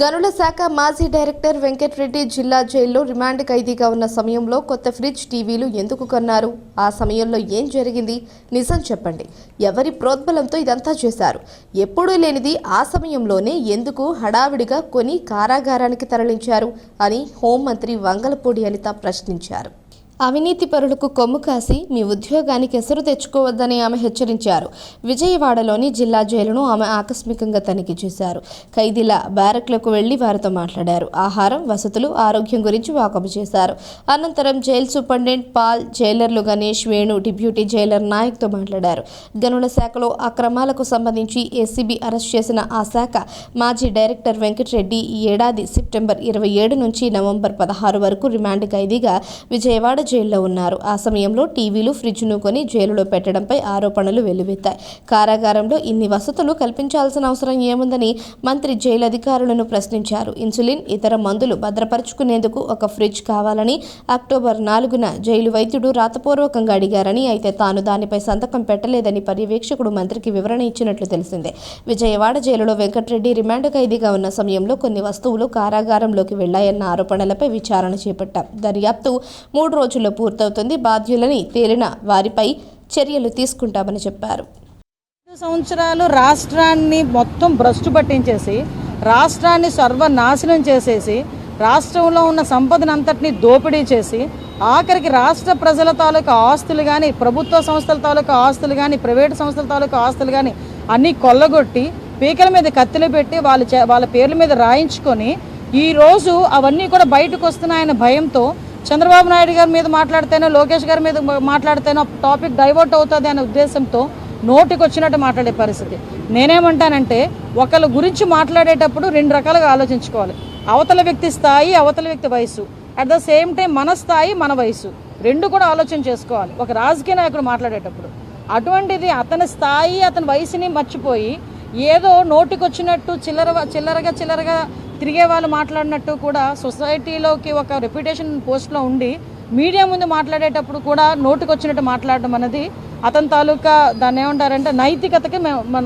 గనుల శాఖ మాజీ డైరెక్టర్ వెంకటరెడ్డి జిల్లా జైల్లో రిమాండ్ ఖైదీగా ఉన్న సమయంలో కొత్త ఫ్రిడ్జ్ టీవీలు ఎందుకు కొన్నారు? ఆ సమయంలో ఏం జరిగింది? నిజం చెప్పండి. ఎవరి ప్రోద్బలంతో ఇదంతా చేశారు? ఎప్పుడూ లేనిది ఆ సమయంలోనే ఎందుకు హడావిడిగా కొని కారాగారానికి తరలించారు? అని హోంమంత్రి వంగలపూడి అనిత ప్రశ్నించారు. అవినీతి పరులకు కొమ్ము కాసి మీ ఉద్యోగానికి ఎసరు తెచ్చుకోవద్దని ఆమె హెచ్చరించారు. విజయవాడలోని జిల్లా జైలును ఆమె ఆకస్మికంగా తనిఖీ చేశారు. ఖైదీల బ్యారక్లకు వెళ్ళి వారితో మాట్లాడారు. ఆహారం వసతులు ఆరోగ్యం గురించి వాకబు చేశారు. అనంతరం జైలు సూపరింటెండెంట్ పాల్ జైలర్లు గణేష్ వేణు డిప్యూటీ జైలర్ నాయక్తో మాట్లాడారు. గనుల శాఖలో అక్రమాలకు సంబంధించి ఏసీబీ అరెస్ట్ చేసిన ఆ శాఖ మాజీ డైరెక్టర్ వెంకటరెడ్డి ఈ ఏడాది సెప్టెంబర్ ఇరవై ఏడు నుంచి నవంబర్ పదహారు వరకు రిమాండ్ ఖైదీగా విజయవాడ జైల్లో ఉన్నారు. ఆ సమయంలో టీవీలు ఫ్రిడ్జ్ను కొని జైలులో పెట్టడంపై ఆరోపణలు వెల్లువెత్తాయి. కారాగారంలో ఇన్ని వసతులు కల్పించాల్సిన అవసరం ఏముందని మంత్రి జైలు అధికారులను ప్రశ్నించారు. ఇన్సులిన్ ఇతర మందులు భద్రపరుచుకునేందుకు ఒక ఫ్రిడ్జ్ కావాలని అక్టోబర్ నాలుగున జైలు వైద్యుడు రాతపూర్వకంగా అడిగారని అయితే తాను దానిపై సంతకం పెట్టలేదని పర్యవేక్షకుడు మంత్రికి వివరణ ఇచ్చినట్లు తెలిసిందే. విజయవాడ జైలులో వెంకటరెడ్డి రిమాండ్ ఖైదీగా ఉన్న సమయంలో కొన్ని వస్తువులు కారాగారంలోకి వెళ్ళాయన్న ఆరోపణలపై విచారణ చేపట్టారు దర్యాప్తు మూడు రోజులు రోజుల్లో పూర్తవుతుంది. బాధ్యులని తేలిన వారిపై చర్యలు తీసుకుంటామని చెప్పారు. సంవత్సరాలు రాష్ట్రాన్ని మొత్తం భ్రష్టు పట్టించేసి రాష్ట్రాన్ని సర్వనాశనం చేసేసి రాష్ట్రంలో ఉన్న సంపదను అంతటిని దోపిడీ చేసి ఆఖరికి రాష్ట్ర ప్రజల తాలూకా ఆస్తులు కానీ ప్రభుత్వ సంస్థల తాలూకా ఆస్తులు కానీ ప్రైవేటు సంస్థల తాలూకా ఆస్తులు కానీ అన్నీ కొల్లగొట్టి పీకల మీద కత్తిలు పెట్టి వాళ్ళ చే- వాళ్ళ పేర్ల మీద రాయించుకొని ఈ రోజు అవన్నీ కూడా బయటకు వస్తున్నాయన్న భయంతో చంద్రబాబు నాయుడు గారి మీద మాట్లాడితేనో లోకేష్ గారి మీద మాట్లాడితేనో టాపిక్ డైవర్ట్ అవుతుంది అనే ఉద్దేశంతో నోటికి వచ్చినట్టు మాట్లాడే పరిస్థితి. నేనేమంటానంటే ఒకళ్ళ గురించి మాట్లాడేటప్పుడు రెండు రకాలుగా ఆలోచించుకోవాలి. అవతల వ్యక్తి స్థాయి అవతల వ్యక్తి వయసు అట్ ద సేమ్ టైం మన స్థాయి మన వయసు రెండు కూడా ఆలోచన చేసుకోవాలి. ఒక రాజకీయ నాయకుడు మాట్లాడేటప్పుడు. అటువంటిది అతని స్థాయి అతని వయసుని మర్చిపోయి ఏదో నోటికొచ్చినట్టు చిల్లర చిల్లరగా చిల్లరగా తిరిగే వాళ్ళు మాట్లాడినట్టు కూడా సొసైటీలోకి ఒక రెప్యుటేషన్ పోస్ట్లో ఉండి మీడియా ముందు మాట్లాడేటప్పుడు కూడా నోటుకొచ్చినట్టు మాట్లాడడం అనేది అతని తాలూకా దాన్ని ఏమంటారంటే నైతికతకి మేము మనం